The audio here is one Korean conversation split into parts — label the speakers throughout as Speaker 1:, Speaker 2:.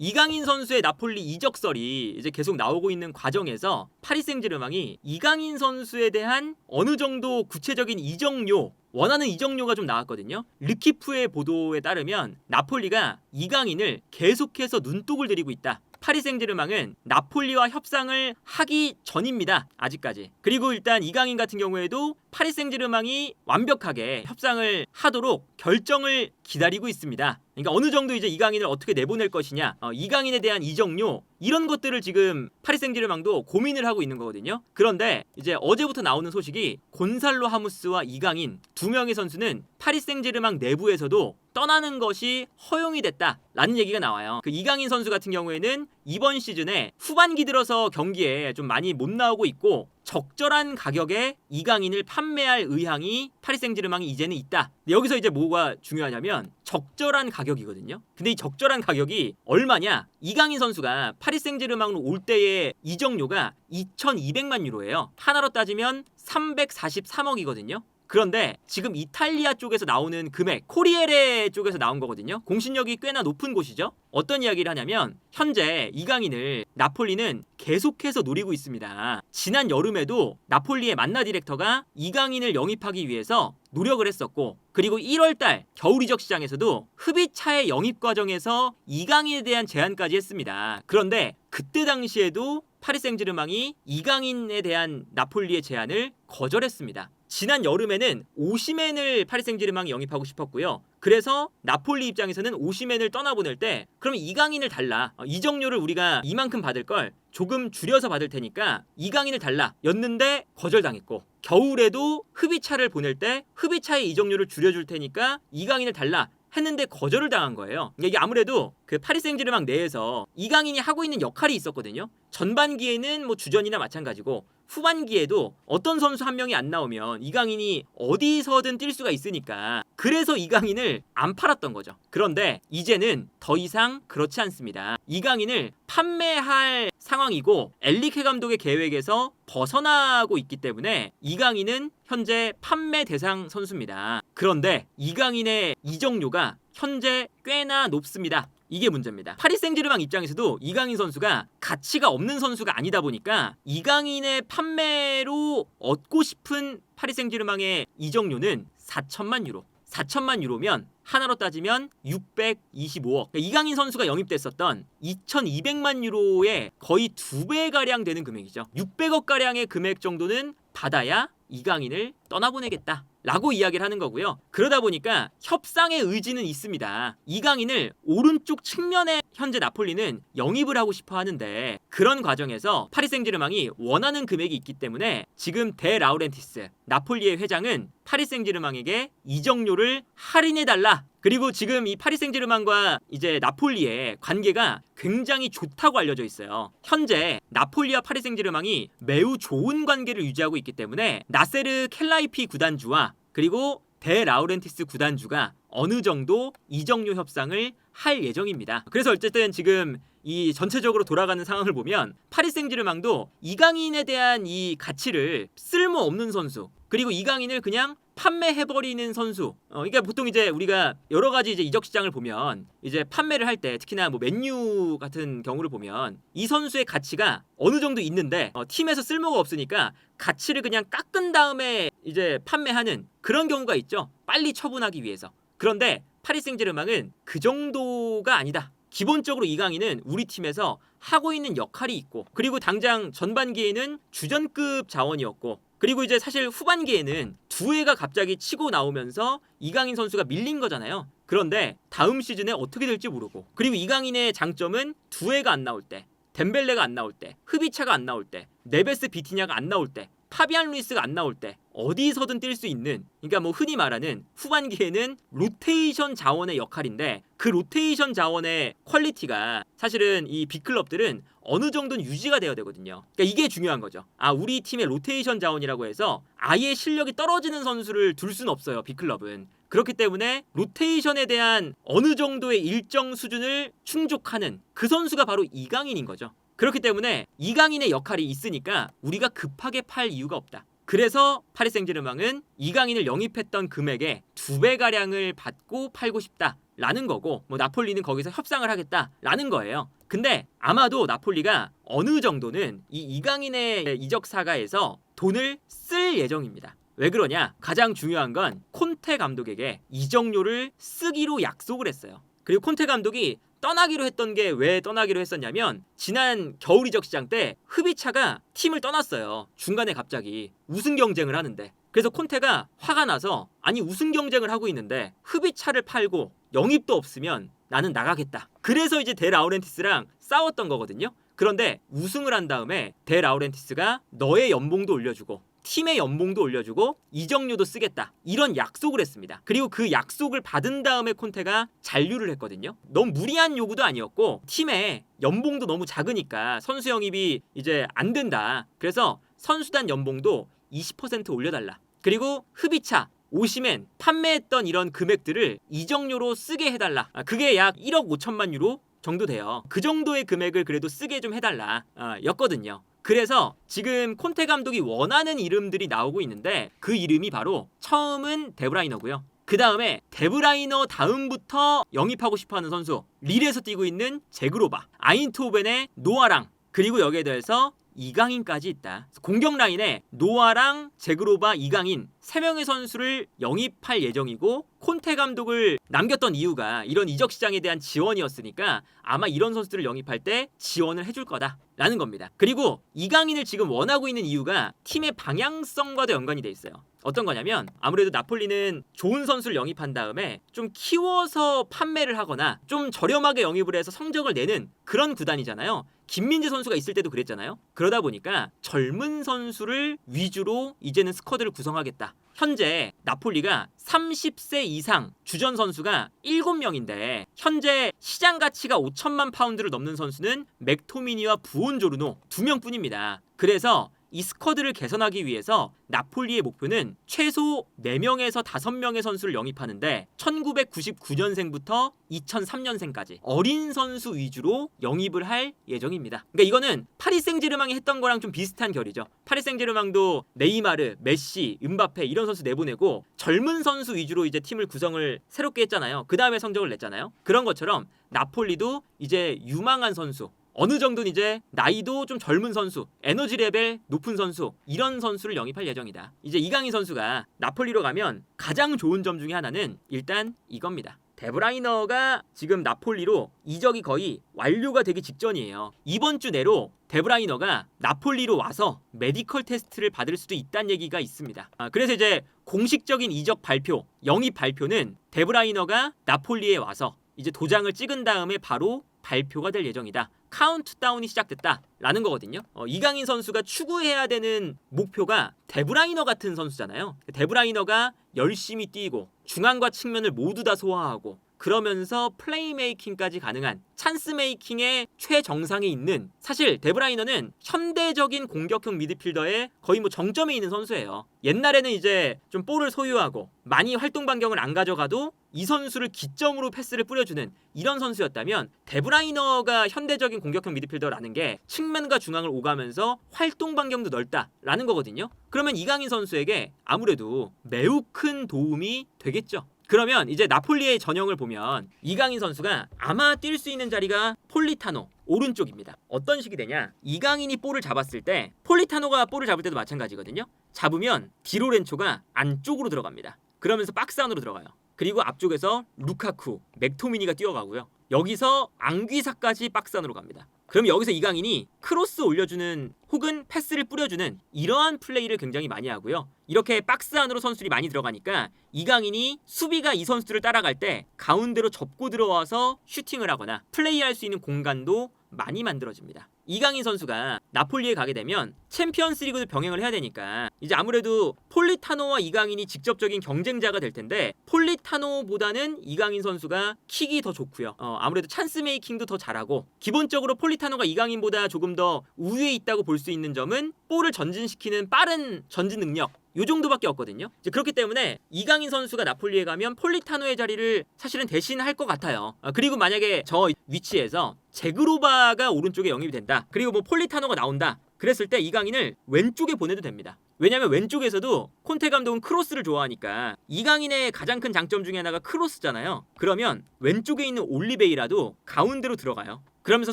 Speaker 1: 이강인 선수의 나폴리 이적설이 이제 계속 나오고 있는 과정에서 파리 생제르맹이 이강인 선수에 대한 어느 정도 구체적인 이적료 원하는 이적료가 좀 나왔거든요. 르키프의 보도에 따르면 나폴리가 이강인을 계속해서 눈독을 들이고 있다. 파리 생제르맹은 나폴리와 협상을 하기 전입니다. 아직까지. 그리고 일단 이강인 같은 경우에도 파리 생제르맹이 완벽하게 협상을 하도록 결정을 기다리고 있습니다. 그러니까 어느 정도 이제 이강인을 어떻게 내보낼 것이냐, 어, 이강인에 대한 이적료 이런 것들을 지금 파리 생제르맹도 고민을 하고 있는 거거든요. 그런데 이제 어제부터 나오는 소식이 곤살로 하무스와 이강인 두 명의 선수는 파리 생제르맹 내부에서도 떠나는 것이 허용이 됐다라는 얘기가 나와요. 그 이강인 선수 같은 경우에는 이번 시즌에 후반기 들어서 경기에 좀 많이 못 나오고 있고 적절한 가격에 이강인을 판매할 의향이 파리 생제르맹이 이제는 있다. 여기서 이제 뭐가 중요하냐면 적절한 가격이거든요. 근데 이 적절한 가격이 얼마냐? 이강인 선수가 파리 생제르맹으로 올 때의 이적료가 2,200만 유로예요. 하나로 따지면 343억이거든요. 그런데 지금 이탈리아 쪽에서 나오는 금액, 코리에레 쪽에서 나온 거거든요. 공신력이 꽤나 높은 곳이죠. 어떤 이야기를 하냐면 현재 이강인을 나폴리는 계속해서 노리고 있습니다. 지난 여름에도 나폴리의 만나 디렉터가 이강인을 영입하기 위해서 노력을 했었고 그리고 1월달 겨울 이적 시장에서도 흡입차의 영입 과정에서 이강인에 대한 제안까지 했습니다. 그런데 그때 당시에도 파리 생제르맹이 이강인에 대한 나폴리의 제안을 거절했습니다. 지난 여름에는 오시멘을 파리 생제르맹이 영입하고 싶었고요. 그래서 나폴리 입장에서는 오시멘을 떠나보낼 때 그럼 이강인을 달라. 어, 이적료를 우리가 이만큼 받을 걸 조금 줄여서 받을 테니까 이강인을 달라. 였는데 거절당했고 겨울에도 흡입차를 보낼 때 흡입차의 이적료를 줄여줄 테니까 이강인을 달라. 했는데 거절을 당한 거예요. 이게 아무래도 그 파리 생제르맹 내에서 이강인이 하고 있는 역할이 있었거든요. 전반기에는 뭐 주전이나 마찬가지고 후반기에도 어떤 선수 한 명이 안 나오면 이강인이 어디서든 뛸 수가 있으니까 그래서 이강인을 안 팔았던 거죠. 그런데 이제는 더 이상 그렇지 않습니다. 이강인을 판매할 상황이고 엘리케 감독의 계획에서 벗어나고 있기 때문에 이강인은 현재 판매 대상 선수입니다. 그런데 이강인의 이적료가 현재 꽤나 높습니다. 이게 문제입니다. 파리 생제르맹 입장에서도 이강인 선수가 가치가 없는 선수가 아니다 보니까 이강인의 판매로 얻고 싶은 파리 생제르맹의 이적료는 4천만 유로. 4천만 유로면 하나로 따지면 625억. 그러니까 이강인 선수가 영입됐었던 2,200만 유로의 거의 두 배 가량 되는 금액이죠. 600억 가량의 금액 정도는 받아야 이강인을 떠나보내겠다. 라고 이야기를 하는 거고요. 그러다 보니까 협상의 의지는 있습니다. 이강인을 오른쪽 측면에 현재 나폴리는 영입을 하고 싶어 하는데 그런 과정에서 파리 생제르맹이 원하는 금액이 있기 때문에 지금 데 라우렌티스 나폴리의 회장은 파리 생제르맹에게 이적료를 할인해 달라. 그리고 지금 이 파리 생제르맹과 이제 나폴리의 관계가 굉장히 좋다고 알려져 있어요. 현재 나폴리와 파리 생제르맹이 매우 좋은 관계를 유지하고 있기 때문에 나세르 켈라이피 구단주와 그리고 데 라우렌티스 구단주가 어느 정도 이적료 협상을 할 예정입니다. 그래서 어쨌든 지금 이 전체적으로 돌아가는 상황을 보면 파리 생제르맹도 이강인에 대한 이 가치를 쓸모 없는 선수 그리고 이강인을 그냥 판매해버리는 선수. 어, 그러니까 보통 이제 우리가 여러 가지 이제 이적 시장을 보면 이제 판매를 할 때 특히나 뭐 맨유 같은 경우를 보면 이 선수의 가치가 어느 정도 있는데 어, 팀에서 쓸모가 없으니까 가치를 그냥 깎은 다음에 이제 판매하는 그런 경우가 있죠. 빨리 처분하기 위해서. 그런데 파리 생제르맹은 그 정도가 아니다. 기본적으로 이강인은 우리 팀에서 하고 있는 역할이 있고 그리고 당장 전반기에는 주전급 자원이었고 그리고 이제 사실 후반기에는 두 해가 갑자기 치고 나오면서 이강인 선수가 밀린 거잖아요. 그런데 다음 시즌에 어떻게 될지 모르고 그리고 이강인의 장점은 두 해가 안 나올 때 덴벨레가 안 나올 때 흐비차가 안 나올 때 네베스 비티냐가 안 나올 때 파비안 루이스가 안 나올 때 어디서든 뛸 수 있는 그러니까 뭐 흔히 말하는 후반기에는 로테이션 자원의 역할인데 그 로테이션 자원의 퀄리티가 사실은 이 빅클럽들은 어느 정도는 유지가 되어야 되거든요. 그러니까 이게 중요한 거죠. 아 우리 팀의 로테이션 자원이라고 해서 아예 실력이 떨어지는 선수를 둘 수는 없어요. 빅클럽은. 그렇기 때문에 로테이션에 대한 어느 정도의 일정 수준을 충족하는 그 선수가 바로 이강인인 거죠. 그렇기 때문에 이강인의 역할이 있으니까 우리가 급하게 팔 이유가 없다. 그래서 파리 생제르맹은 이강인을 영입했던 금액의 두 배 가량을 받고 팔고 싶다라는 거고 뭐 나폴리는 거기서 협상을 하겠다라는 거예요. 근데 아마도 나폴리가 어느 정도는 이 이강인의 이적 사가에서 돈을 쓸 예정입니다. 왜 그러냐? 가장 중요한 건 콘테 감독에게 이적료를 쓰기로 약속을 했어요. 그리고 콘테 감독이 떠나기로 했던 게 왜 떠나기로 했었냐면 지난 겨울 이적 시장 때 흡이차가 팀을 떠났어요. 중간에 갑자기 우승 경쟁을 하는데 그래서 콘테가 화가 나서 아니 우승 경쟁을 하고 있는데 흡이차를 팔고 영입도 없으면 나는 나가겠다. 그래서 이제 데 라우렌티스랑 싸웠던 거거든요. 그런데 우승을 한 다음에 데 라우렌티스가 너의 연봉도 올려주고 팀의 연봉도 올려주고 이적료도 쓰겠다 이런 약속을 했습니다. 그리고 그 약속을 받은 다음에 콘테가 잔류를 했거든요. 너무 무리한 요구도 아니었고 팀의 연봉도 너무 작으니까 선수 영입이 이제 안 된다. 그래서 선수단 연봉도 20% 올려달라. 그리고 흡이차 오시멘 판매했던 이런 금액들을 이적료로 쓰게 해달라. 아, 그게 약 1억 5천만 유로 정도 돼요. 그 정도의 금액을 그래도 쓰게 좀 해달라. 아, 였거든요. 그래서 지금 콘테 감독이 원하는 이름들이 나오고 있는데 그 이름이 바로 처음은 데브라이너고요. 그 다음에 데브라이너 다음부터 영입하고 싶어하는 선수 릴에서 뛰고 있는 제그로바, 아인토벤의 노아랑 그리고 여기에 대해서 이강인까지 있다. 공격 라인에 노아랑 제그로바, 이강인 세 명의 선수를 영입할 예정이고 콘테 감독을 남겼던 이유가 이런 이적 시장에 대한 지원이었으니까 아마 이런 선수들을 영입할 때 지원을 해줄 거다라는 겁니다. 그리고 이강인을 지금 원하고 있는 이유가 팀의 방향성과도 연관이 돼 있어요. 어떤 거냐면 아무래도 나폴리는 좋은 선수를 영입한 다음에 좀 키워서 판매를 하거나 좀 저렴하게 영입을 해서 성적을 내는 그런 구단이잖아요. 김민재 선수가 있을 때도 그랬잖아요. 그러다 보니까 젊은 선수를 위주로 이제는 스쿼드를 구성하겠다. 현재 나폴리가 30세 이상 주전 선수가 7명인데 현재 시장 가치가 5천만 파운드를 넘는 선수는 맥토미니와 부온조르노 2명뿐입니다. 그래서 이 스쿼드를 개선하기 위해서 나폴리의 목표는 최소 4명에서 5명의 선수를 영입하는데 1999년생부터 2003년생까지 어린 선수 위주로 영입을 할 예정입니다. 그러니까 이거는 파리 생제르맹이 했던 거랑 좀 비슷한 결이죠. 파리 생제르맹도 네이마르, 메시, 음바페 이런 선수 내보내고 젊은 선수 위주로 이제 팀을 구성을 새롭게 했잖아요. 그 다음에 성적을 냈잖아요. 그런 것처럼 나폴리도 이제 유망한 선수 어느 정도는 이제 나이도 좀 젊은 선수, 에너지 레벨 높은 선수 이런 선수를 영입할 예정이다. 이제 이강인 선수가 나폴리로 가면 가장 좋은 점 중에 하나는 일단 이겁니다. 데브라이너가 지금 나폴리로 이적이 거의 완료가 되기 직전이에요. 이번 주 내로 데브라이너가 나폴리로 와서 메디컬 테스트를 받을 수도 있다는 얘기가 있습니다. 아, 그래서 이제 공식적인 이적 발표, 영입 발표는 데브라이너가 나폴리에 와서 이제 도장을 찍은 다음에 바로 발표가 될 예정이다. 카운트다운이 시작됐다라는 거거든요. 어, 이강인 선수가 추구해야 되는 목표가 데브라이너 같은 선수잖아요. 데브라이너가 열심히 뛰고 중앙과 측면을 모두 다 소화하고 그러면서 플레이메이킹까지 가능한 찬스 메이킹의 최정상에 있는 사실 데브라이너는 현대적인 공격형 미드필더의 거의 뭐 정점에 있는 선수예요. 옛날에는 이제 좀 볼을 소유하고 많이 활동 반경을 안 가져가도 이 선수를 기점으로 패스를 뿌려주는 이런 선수였다면 데브라이너가 현대적인 공격형 미드필더라는 게 측면과 중앙을 오가면서 활동 반경도 넓다라는 거거든요. 그러면 이강인 선수에게 아무래도 매우 큰 도움이 되겠죠. 그러면 이제 나폴리의 전형을 보면 이강인 선수가 아마 뛸 수 있는 자리가 폴리타노 오른쪽입니다. 어떤 식이 되냐? 이강인이 볼을 잡았을 때 폴리타노가 볼을 잡을 때도 마찬가지거든요. 잡으면 디로렌초가 안쪽으로 들어갑니다. 그러면서 박스 안으로 들어가요. 그리고 앞쪽에서 루카쿠, 맥토미니가 뛰어가고요. 여기서 앙귀사까지 박스 안으로 갑니다. 그럼 여기서 이강인이 크로스 올려주는 혹은 패스를 뿌려주는 이러한 플레이를 굉장히 많이 하고요. 이렇게 박스 안으로 선수들이 많이 들어가니까 이강인이 수비가 이 선수들을 따라갈 때 가운데로 접고 들어와서 슈팅을 하거나 플레이할 수 있는 공간도 많이 만들어집니다. 이강인 선수가 나폴리에 가게 되면 챔피언스 리그도 병행을 해야 되니까 이제 아무래도 폴리타노와 이강인이 직접적인 경쟁자가 될 텐데 폴리타노보다는 이강인 선수가 킥이 더 좋고요. 어, 아무래도 찬스 메이킹도 더 잘하고 기본적으로 폴리타노가 이강인보다 조금 더 우위에 있다고 볼 수 있는 점은 볼을 전진시키는 빠른 전진 능력 요 정도밖에 없거든요. 이제 그렇기 때문에 이강인 선수가 나폴리에 가면 폴리타노의 자리를 사실은 대신할 것 같아요. 아, 그리고 만약에 저 위치에서 제그로바가 오른쪽에 영입이 된다. 그리고 뭐 폴리타노가 나온다. 그랬을 때 이강인을 왼쪽에 보내도 됩니다. 왜냐면 왼쪽에서도 콘테 감독은 크로스를 좋아하니까 이강인의 가장 큰 장점 중에 하나가 크로스잖아요. 그러면 왼쪽에 있는 올리베이라도 가운데로 들어가요. 그러면서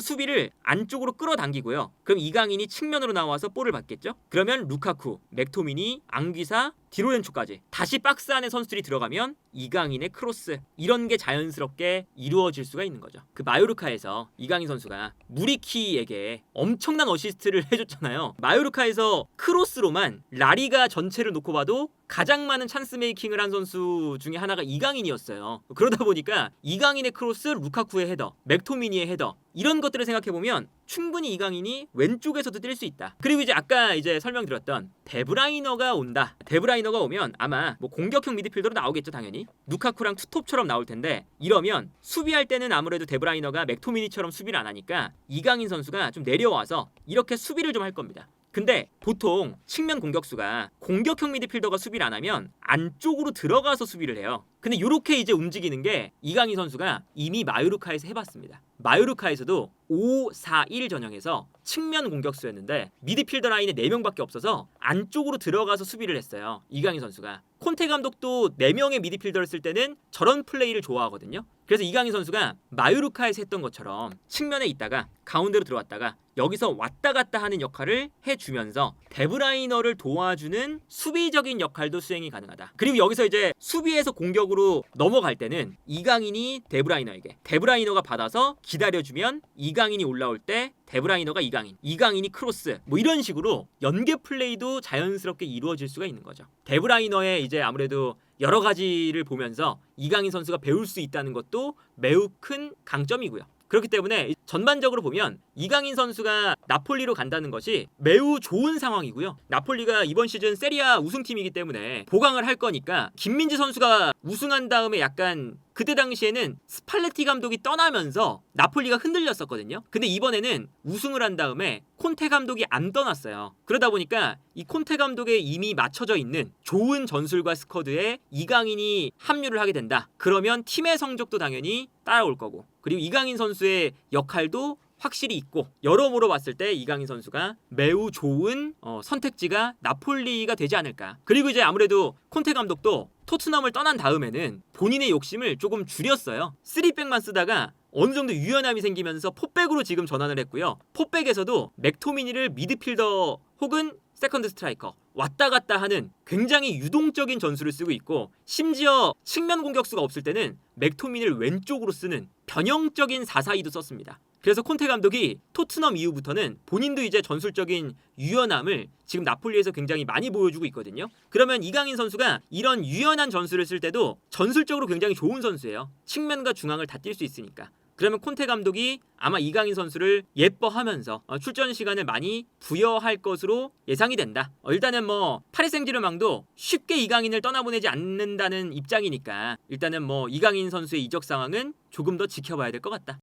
Speaker 1: 수비를 안쪽으로 끌어당기고요. 그럼 이강인이 측면으로 나와서 볼을 받겠죠? 그러면 루카쿠, 맥토미니, 앙귀사, 디로렌초까지 다시 박스 안에 선수들이 들어가면 이강인의 크로스 이런 게 자연스럽게 이루어질 수가 있는 거죠. 그 마요르카에서 이강인 선수가 무리키에게 엄청난 어시스트를 해줬잖아요. 마요르카에서 크로스로만 라리가 전체를 놓고 봐도 가장 많은 찬스 메이킹을 한 선수 중에 하나가 이강인이었어요. 그러다 보니까 이강인의 크로스, 루카쿠의 헤더, 맥토미니의 헤더 이런 것들을 생각해 보면 충분히 이강인이 왼쪽에서도 뛸 수 있다. 그리고 이제 아까 이제 설명드렸던 데브라이너가 온다. 데브라이너 가 오면 아마 뭐 공격형 미드필더로 나오겠죠, 당연히. 루카쿠랑 투톱처럼 나올 텐데 이러면 수비할 때는 아무래도 데브라이너가 맥토미니처럼 수비를 안 하니까 이강인 선수가 좀 내려와서 이렇게 수비를 좀 할 겁니다. 근데 보통 측면 공격수가 공격형 미드필더가 수비를 안 하면 안쪽으로 들어가서 수비를 해요. 근데 이렇게 이제 움직이는 게 이강인 선수가 이미 마요르카에서 해봤습니다. 마요르카에서도 5-4-1 전형에서 측면 공격수였는데 미드필더 라인에 4명밖에 없어서 안쪽으로 들어가서 수비를 했어요. 이강인 선수가. 콘테 감독도 4명의 미드필더를 쓸 때는 저런 플레이를 좋아하거든요. 그래서 이강인 선수가 마요르카에서 했던 것처럼 측면에 있다가 가운데로 들어왔다가 여기서 왔다 갔다 하는 역할을 해주면서 데브라이너를 도와주는 수비적인 역할도 수행이 가능하다. 그리고 여기서 이제 수비에서 공격으로 넘어갈 때는 이강인이 데브라이너에게 데브라이너가 받아서 기 다려주면 이강인이 올라올 때 데브라이너가 이강인, 이강인이 크로스 뭐 이런 식으로 연계 플레이도 자연스럽게 이루어질 수가 있는 거죠. 데브라이너의 이제 아무래도 여러 가지를 보면서 이강인 선수가 배울 수 있다는 것도 매우 큰 강점이고요. 그렇기 때문에 전반적으로 보면 이강인 선수가 나폴리로 간다는 것이 매우 좋은 상황이고요. 나폴리가 이번 시즌 세리아 우승팀이기 때문에 보강을 할 거니까 김민지 선수가 우승한 다음에 약간 그때 당시에는 스팔레티 감독이 떠나면서 나폴리가 흔들렸었거든요. 근데 이번에는 우승을 한 다음에 콘테 감독이 안 떠났어요. 그러다 보니까 이 콘테 감독에 이미 맞춰져 있는 좋은 전술과 스쿼드에 이강인이 합류를 하게 된다. 그러면 팀의 성적도 당연히 따라올 거고. 그리고 이강인 선수의 역할도 확실히 있고 여러모로 봤을 때 이강인 선수가 매우 좋은 어, 선택지가 나폴리가 되지 않을까. 그리고 이제 아무래도 콘테 감독도 토트넘을 떠난 다음에는 본인의 욕심을 조금 줄였어요. 3백만 쓰다가 어느 정도 유연함이 생기면서 포백으로 지금 전환을 했고요. 포백에서도 맥토미니를 미드필더 혹은 세컨드 스트라이커 왔다 갔다 하는 굉장히 유동적인 전술을 쓰고 있고 심지어 측면 공격수가 없을 때는 맥토미니를 왼쪽으로 쓰는 변형적인 4-4-2도 썼습니다. 그래서 콘테 감독이 토트넘 이후부터는 본인도 이제 전술적인 유연함을 지금 나폴리에서 굉장히 많이 보여주고 있거든요. 그러면 이강인 선수가 이런 유연한 전술을 쓸 때도 전술적으로 굉장히 좋은 선수예요. 측면과 중앙을 다 뛸 수 있으니까. 그러면 콘테 감독이 아마 이강인 선수를 예뻐하면서 어, 출전 시간을 많이 부여할 것으로 예상이 된다. 어, 일단은 뭐 파리 생지르망도 쉽게 이강인을 떠나보내지 않는다는 입장이니까 일단은 뭐 이강인 선수의 이적 상황은 조금 더 지켜봐야 될 것 같다.